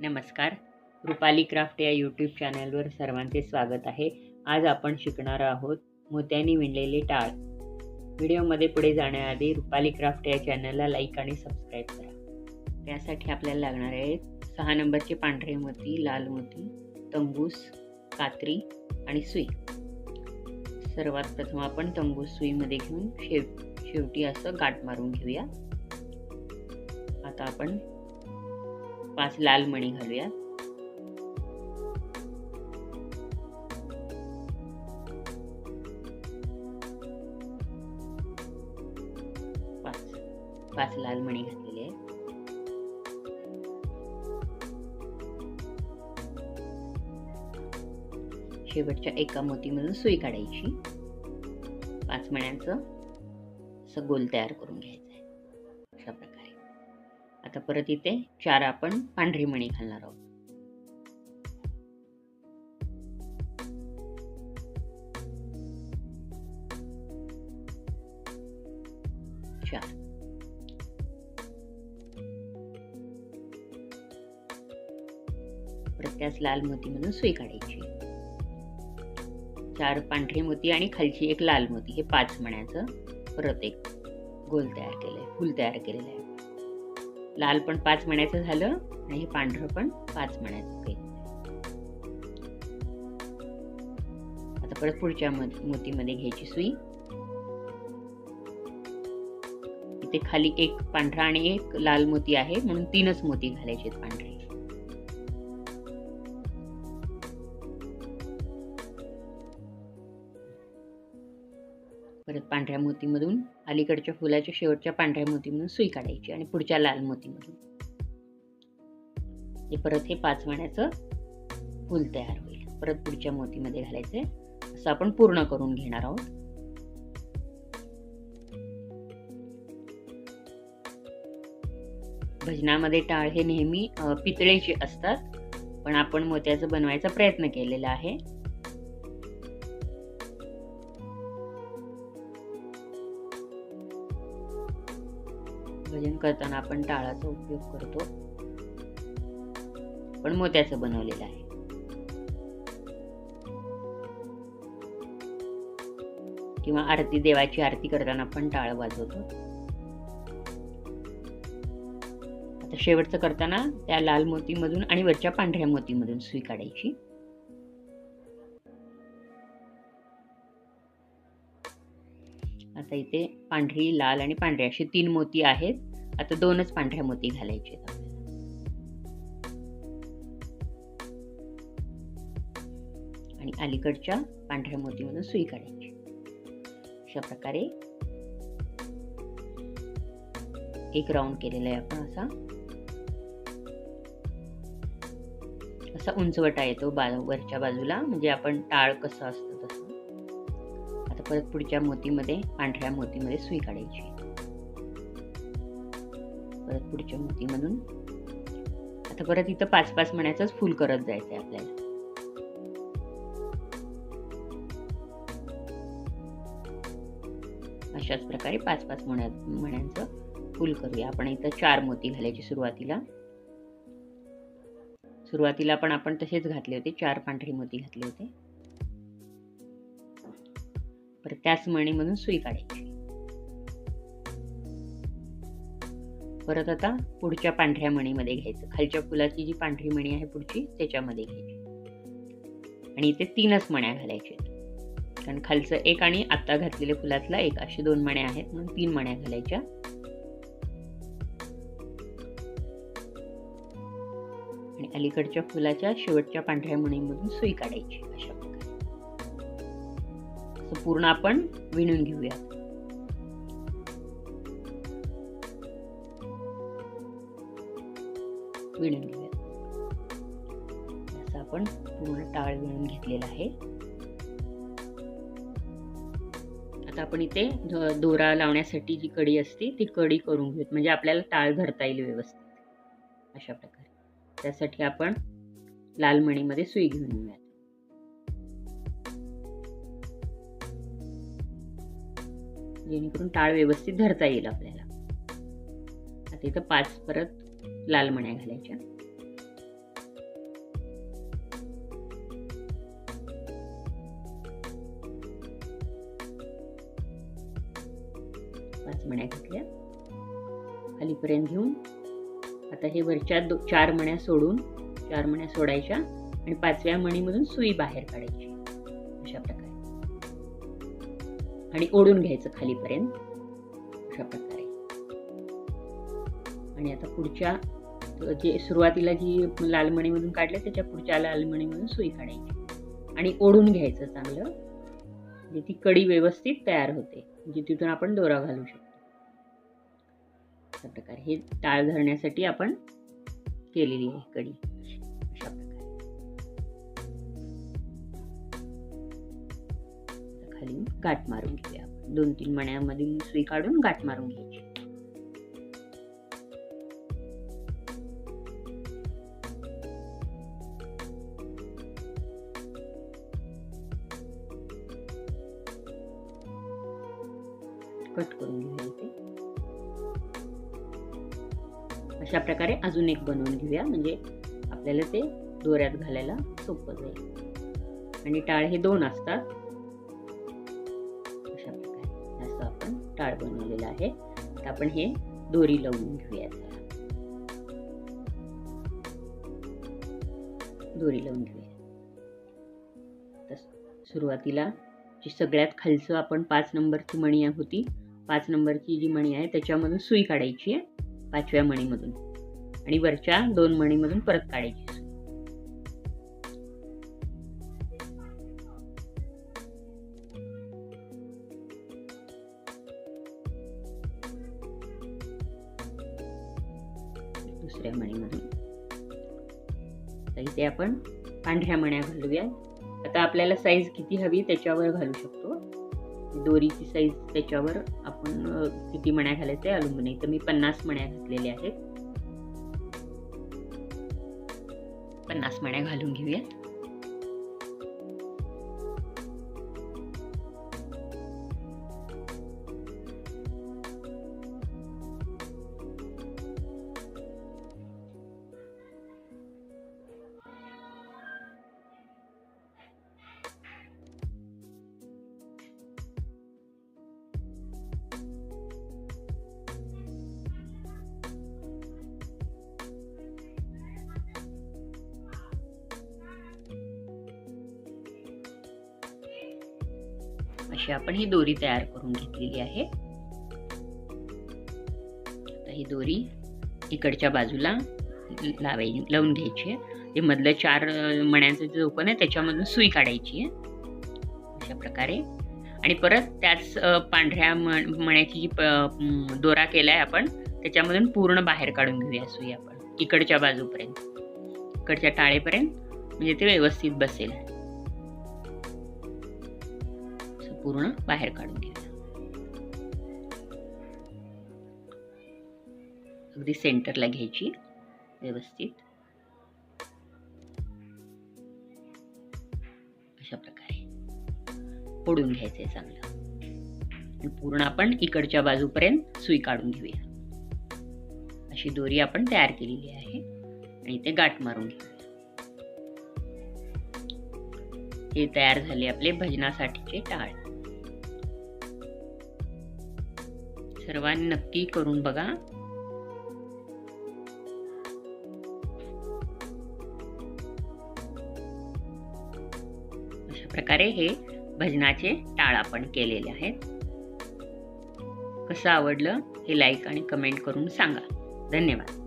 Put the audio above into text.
नमस्कार. रुपाली क्राफ्ट या यूट्यूब चॅनलवर सर्वांचे स्वागत आहे. आज आपण शिकणार आहोत मोत्यांनी विणलेले टाळ. व्हिडिओमध्ये पुढे जाण्याआधी रुपाली क्राफ्ट या चॅनलला लाईक आणि सबस्क्राईब करा. त्यासाठी आपल्याला लागणार आहेत सहा नंबरचे पांढरे मोती लाल मोती तंबूस कात्री आणि सुई. सर्वात प्रथम आपण तंबूस सुईमध्ये घेऊन शेव शेवटी असं गाठ मारून घेऊया. आता आपण पाच लाल मणी घालूया पाच पाच लाल मणी घातलेले आहेत. शेवटच्या एका मोतीमधून सुई काढायची. पाच मण्यांचं असं गोल तयार करून घ्यायचं. आता परत इथे चार आपण पांढरी मणी घालणार आहोत. चार. लाल मोती म्हणून मोतीमधून सुई काढायची चार पांढरी मोती आणि खालची एक लाल मोती हे पाच मण्याचं. परत एक गोल तयार केलंय फुल तयार केलेलं आहे. लाल पण पाच म्हणायचं झालं आणि हे पांढरं पण पाच म्हणायचं केलं आता परत पुढच्या मोतीमध्ये घ्यायची सुई. इथे खाली एक पांढरा आणि एक लाल मोती आहे म्हणून तीनच मोती घालायचे पांढरे. परत पांढऱ्या मोतीमधून अलीकडच्या फुलाच्या शेवटच्या पांढऱ्या मोतीमधून सुई काढायची आणि पुढच्या लाल मोतीमधून. हे परत हे पाच महिन्याचं फुल तयार होईल. परत पुढच्या मोतीमध्ये घालायचंय. असं आपण पूर्ण करून घेणार आहोत. भजनामध्ये टाळ हे नेहमी पितळेचे असतात. पण आपण मोत्याचं बनवायचा प्रयत्न केलेला आहे. भजन करताना आपण टाळाचा उपयोग करतो. पण मोत्याचं बनवलेलं आहे. किंवा आरती देवाची आरती करताना आपण टाळ वाजवतो. आता शेवटचं करताना त्या लाल मोतीमधून आणि वरच्या पांढऱ्या मोतीमधून सुई काढायची आता इथे पांढरी लाल आणि पांढरी अशी तीन मोती आहेत. आता दोनच पांढऱ्या मोती घालायचे आणि अलीकडच्या पांढऱ्या मोतीमधून सुई काढायची. अशा प्रकारे एक राऊंड केलेला आहे आपण असा. असा उंचवटा येतो बा वरच्या बाजूला. म्हणजे आपण टाळ कसं असतं परत पुढच्या मोतीमध्ये पांढऱ्या मोतीमध्ये सुई काढायची परत पुढच्या मोतीमधून आता परत इथं पाच पाच मण्याचंच फुल करत जायचं आहे आपल्याला. अशाच प्रकारे पाच पाच मण्या मण्यांचं फुल करूया. आपण इथं चार मोती घालायची सुरुवातीला. सुरुवातीला पण आपण तसेच घातले होते. चार पांढरी मोती घातले होते. परत त्याच मणीमधून सुई काढायची. परत आता पुढच्या पांढऱ्या मणीमध्ये घ्यायचं. खालच्या फुलाची जी पांढरी मणी आहे पुढची त्याच्यामध्ये घ्यायची. आणि इथे तीनच मण्या घालायच्या कारण खालचं एक आणि आता घातलेल्या फुलातला एक अशी दोन मण्या आहेत म्हणून तीन मण्या घालायच्या. आणि अलीकडच्या फुलाच्या शेवटच्या पांढऱ्या मणीमधून सुई काढायची अशा असं पूर्ण आपण विणून घेऊया. विणून घेऊया. असं आपण पूर्ण टाळ विणून घेतलेला आहे. आता आपण इथे दोरा लावण्यासाठी जी कडी असते ती कडी करून घेऊयात. म्हणजे आपल्याला टाळ धरता येईल व्यवस्थित. अशा प्रकारे. त्यासाठी आपण लाल मणीमध्ये सुई घेऊन येऊयात. जेणेकरून टाळ व्यवस्थित धरता येईल आपल्याला. आता इथं पाच परत लाल मण्या घालायच्या. पाच मण्या घातल्या. खालीपर्यंत घेऊन आता हे वरच्या दो चार मण्या सोडून चार मण्या सोडायच्या आणि पाचव्या मणीमधून सुई बाहेर काढायची. अशा प्रकारे. आणि ओढून घ्यायचं खालीपर्यंत. अशा प्रकारे. आणि आता पुढच्या जे सुरुवातीला जी लालमणीमधून काढले त्याच्या पुढच्या लालमणीमधून सुई काढायची. आणि ओढून घ्यायचं चांगलं. म्हणजे ती कडी व्यवस्थित तयार होते. म्हणजे तिथून आपण दोरा घालू शकतो. अशा प्रकारे हे टाळ धरण्यासाठी आपण केलेली आहे कडी. खाली गाठ मारून घेऊया दोन तीन मण्यामधील सुई काढून गाठ मारून घ्यायची कट करून घेऊया अशा प्रकारे अजून एक बनवून घेऊया. म्हणजे आपल्याला ते दोऱ्यात घालायला सोपं जाईल. आणि टाळ हे दोन असतात. टाळ बनवलेला आहे. तर आपण हे दोरी लावून घेऊयात. दोरी लावून घेऊया तर सुरुवातीला जी सगळ्यात खालचं आपण पाच नंबरची मणी होती पाच नंबरची जी मणी आहे त्याच्यामधून सुई काढायची आहे पाचव्या मणीमधून. आणि वरच्या दोन मणीमधून परत काढायची. दुसऱ्या मणीमध्ये तर इथे आपण पांढऱ्या मण्या घालूया आता आपल्याला साईज किती हवी त्याच्यावर घालू शकतो. दोरीची साईज त्याच्यावर आपण किती मण्या आहे अवलंबून आहे तर मी पन्नास मण्या घातलेल्या आहेत. पन्नास मण्या घालून घेऊया अशी आपण ही दोरी तयार करून घेतलेली आहे. आता ही दोरी इकडच्या बाजूला लावाय लावून घ्यायची आहे. ते मधलं चार मण्यांचं जे ओपन आहे त्याच्यामधून सुई काढायची आहे. अशा प्रकारे. आणि परत त्याच पांढऱ्या मण्याची जी दोरा आहे आपण त्याच्यामधून पूर्ण बाहेर काढून घेऊया सुई आपण. इकडच्या बाजूपर्यंत. इकडच्या टाळेपर्यंत. म्हणजे ते व्यवस्थित बसेल. पूर्ण बाहेर काढून घेऊया अगदी सेंटरला घ्यायची व्यवस्थित. अशा प्रकारे. ओढून घ्यायचंय चांगलं. आणि पूर्ण आपण इकडच्या बाजूपर्यंत सुई काढून घेऊया. अशी दोरी आपण तयार केलेली आहे. आणि ते गाठ मारून घेऊया. हे तयार झाले आपले भजनासाठीचे टाळ. सर्वांनी नक्की करून बघा. अशा प्रकारे हे भजनाचे टाळ आपण केलेले आहेत. कसं आवडलं हे लाईक आणि कमेंट करून सांगा. धन्यवाद.